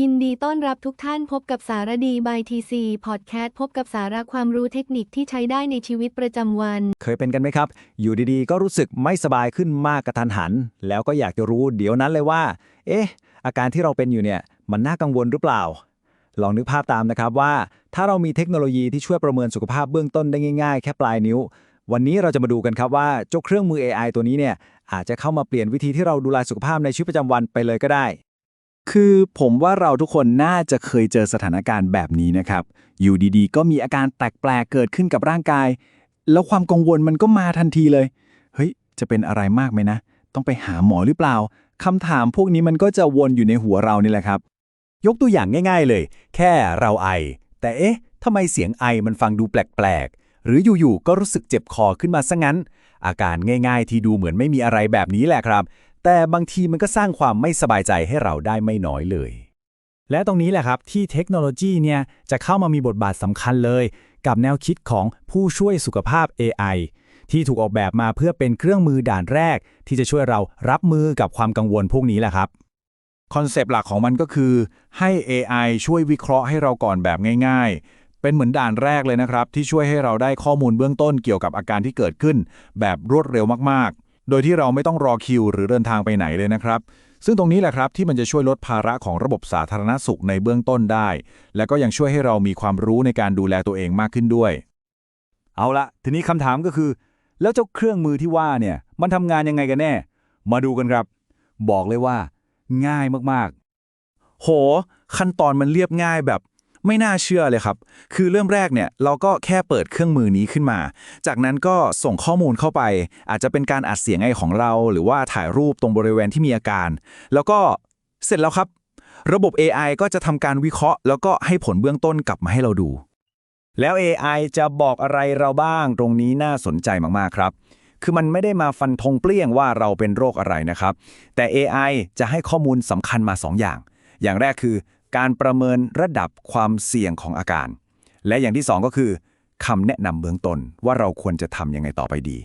ยินดีต้อนรับทุกท่านพบกับสารดีบายทีซีพอดแคสต์พบกับสาระความรู้เทคนิคที่ใช้ได้ในชีวิตประจำวัน เคยเป็นกันไหมครับ อยู่ดีๆ ก็รู้สึกไม่สบายขึ้นมากกระทันหัน แล้วก็อยากจะรู้เดี๋ยวนั้นเลยว่า เอ๊ะ อาการที่เราเป็นอยู่เนี่ย มันน่ากังวลหรือเปล่า ลองนึกภาพตามนะครับว่า ถ้าเรามีเทคโนโลยีที่ช่วยประเมินสุขภาพเบื้องต้นได้ง่ายๆ แค่ปลายนิ้ว วันนี้เราจะมาดูกันครับว่าเจ้าเครื่องมือ AI ตัวนี้เนี่ยอาจจะเข้ามาเปลี่ยนวิธีที่เราดูแลสุขภาพในชีวิตประจำวันไปเลยก็ได้ คือผมว่าเราทุกคนน่าจะเคยเจอสถานการณ์แบบนี้นะครับ อยู่ดีๆ ก็มีอาการแปลกๆเกิดขึ้นกับร่างกาย แล้วความกังวลมันก็มาทันทีเลย เฮ้ย จะเป็นอะไรมากไหมนะ ต้องไปหาหมอหรือเปล่าคำถามพวกนี้มันก็จะวนอยู่ในหัวเรานี่แหละครับ ยกตัวอย่างง่าย ๆเลย แค่เราไอ แต่เอ๊ะทำไมเสียงไอมันฟังดูแปลกๆ หรืออยู่ๆ ก็รู้สึกเจ็บคอขึ้นมาซะงั้น อาการง่าย ๆ ที่ดูเหมือนไม่มีอะไรแบบนี้แหละครับ แต่บางทีมันก็สร้างความไม่สบายใจให้เราได้ไม่น้อยเลย และตรงนี้แหละครับที่เทคโนโลยีเนี่ยจะเข้ามามีบทบาทสำคัญเลย กับแนวคิดของผู้ช่วยสุขภาพ AI ที่ถูกออกแบบมาเพื่อเป็นเครื่องมือด่านแรก ที่จะช่วยเรารับมือกับความกังวลพวกนี้แหละครับคอนเซปต์หลักของมันก็คือ ให้ AI ช่วยวิเคราะห์ให้เราก่อนแบบง่าย ๆ เป็นเหมือนด่านแรกเลยนะครับ ที่ช่วยให้เราได้ข้อมูลเบื้องต้นเกี่ยวกับอาการที่เกิดขึ้น แบบรวดเร็วมากๆ โดยที่เราไม่ต้องรอคิว หรือเดินทางไปไหนเลยนะครับ ซึ่งตรงนี้แหละครับที่มันจะช่วยลดภาระของระบบสาธารณสุขในเบื้องต้นได้ และก็ยังช่วยให้เรามีความรู้ในการดูแลตัวเองมากขึ้นด้วย เอาละทีนี้คำถามก็คือ แล้วเจ้าเครื่องมือที่ว่าเนี่ยมันทำงานยังไงกันแน่ มาดูกันครับ บอกเลยว่า ง่ายมากๆ โห ขั้นตอนมันเรียบง่ายแบบ ไม่น่าเชื่อเลยครับ คือเริ่มแรกเนี่ยเราก็แค่เปิดเครื่องมือนี้ขึ้นมา จากนั้นก็ส่งข้อมูลเข้าไป อาจจะเป็นการอัดเสียงไอของเรา หรือว่าถ่ายรูปตรงบริเวณที่มีอาการ แล้วก็เสร็จแล้วครับ ระบบ AI ก็จะทำการวิเคราะห์ แล้วก็ให้ผลเบื้องต้นกลับมาให้เราดู แล้ว AI จะบอกอะไรเราบ้าง ตรงนี้น่าสนใจมากๆครับคือมันไม่ได้มาฟันธงเปลี่ยงว่าเราเป็นโรคอะไรนะครับ แต่ AI จะให้ข้อมูลสำคัญมา2อย่าง อย่างแรกคือ การประเมินระดับความเสี่ยงของอาการ และอย่างที่ 2 ก็คือคำแนะนำเบื้องต้นว่าเราควรจะทำยังไงต่อไปดี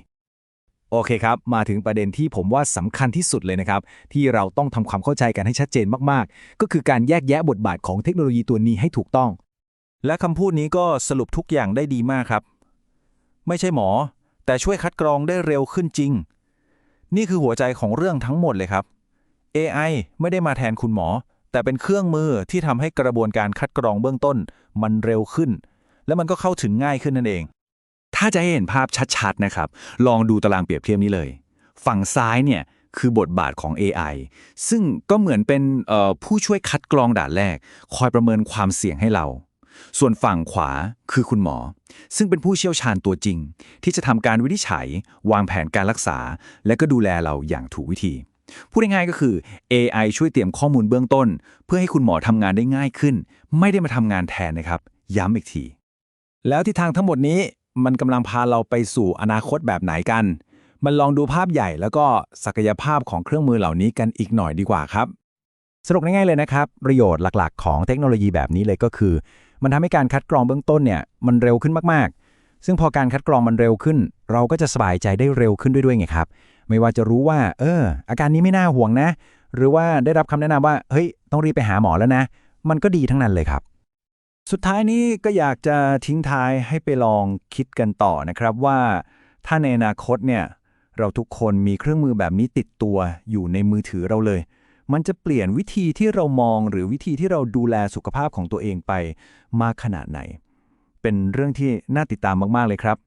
โอเคครับ มาถึงประเด็นที่ผมว่าสำคัญที่สุดเลยนะครับ ที่เราต้องทำความเข้าใจกันให้ชัดเจนมากๆ ก็คือการแยกแยะบทบาทของเทคโนโลยีตัวนี้ให้ถูกต้อง และคำพูดนี้ก็สรุปทุกอย่างได้ดีมากครับ ไม่ใช่หมอ แต่ช่วยคัดกรองได้เร็วขึ้นจริง นี่คือหัวใจของเรื่องทั้งหมดเลยครับ AI ไม่ได้มาแทนคุณหมอ แต่เป็นเครื่องมือที่ทำให้กระบวนการคัดกรองเบื้องต้น มันเร็วขึ้น และมันก็เข้าถึงง่ายขึ้นนั่นเอง ถ้าจะให้เห็นภาพชัดๆนะครับ ลองดูตารางเปรียบเทียบนี้เลย ฝั่งซ้ายเนี่ยคือบทบาทของ AI ซึ่งก็เหมือนเป็นผู้ช่วยคัดกรองด่านแรก คอยประเมินความเสี่ยงให้เรา ส่วนฝั่งขวาคือคุณหมอ ซึ่งเป็นผู้เชี่ยวชาญตัวจริง ที่จะทำการวินิจฉัย วางแผนการรักษา และก็ดูแลเราอย่างถูกวิธี พูดง่ายๆก็คือ AI ช่วยเตรียมข้อมูลเบื้องต้น เพื่อให้คุณหมอทำงานได้ง่ายขึ้น ไม่ได้มาทำงานแทนนะครับ ย้ำอีกที แล้วที่ทางทั้งหมดนี้มันกำลังพาเราไปสู่อนาคตแบบไหนกัน มันลองดูภาพใหญ่แล้วก็ศักยภาพของเครื่องมือเหล่านี้กันอีกหน่อยดีกว่าครับสรุปง่ายๆเลยนะครับ ประโยชน์หลักๆ ของเทคโนโลยีแบบนี้เลยก็คือ มันทำให้การคัดกรองเบื้องต้นเนี่ยมันเร็วขึ้นมากๆ ซึ่งพอการคัดกรองมันเร็วขึ้น เราก็จะสบายใจได้เร็วขึ้นด้วยด้วยไงครับ ไม่ว่าจะรู้ว่า เออ อาการนี้ไม่น่าห่วงนะ หรือว่าได้รับคำแนะนำว่า เฮ้ย ต้องรีบไปหาหมอแล้วนะ มันก็ดีทั้งนั้นเลยครับ สุดท้ายนี้ก็อยากจะทิ้งท้ายให้ไปลองคิดกันต่อนะครับว่า ถ้าในอนาคตเนี่ย เราทุกคนมีเครื่องมือแบบนี้ติดตัวอยู่ในมือถือเราเลย มันจะเปลี่ยนวิธีที่เรามองหรือวิธีที่เราดูแลสุขภาพของตัวเองไปมากขนาดไหน เป็นเรื่องที่น่าติดตามมากๆเลยครับ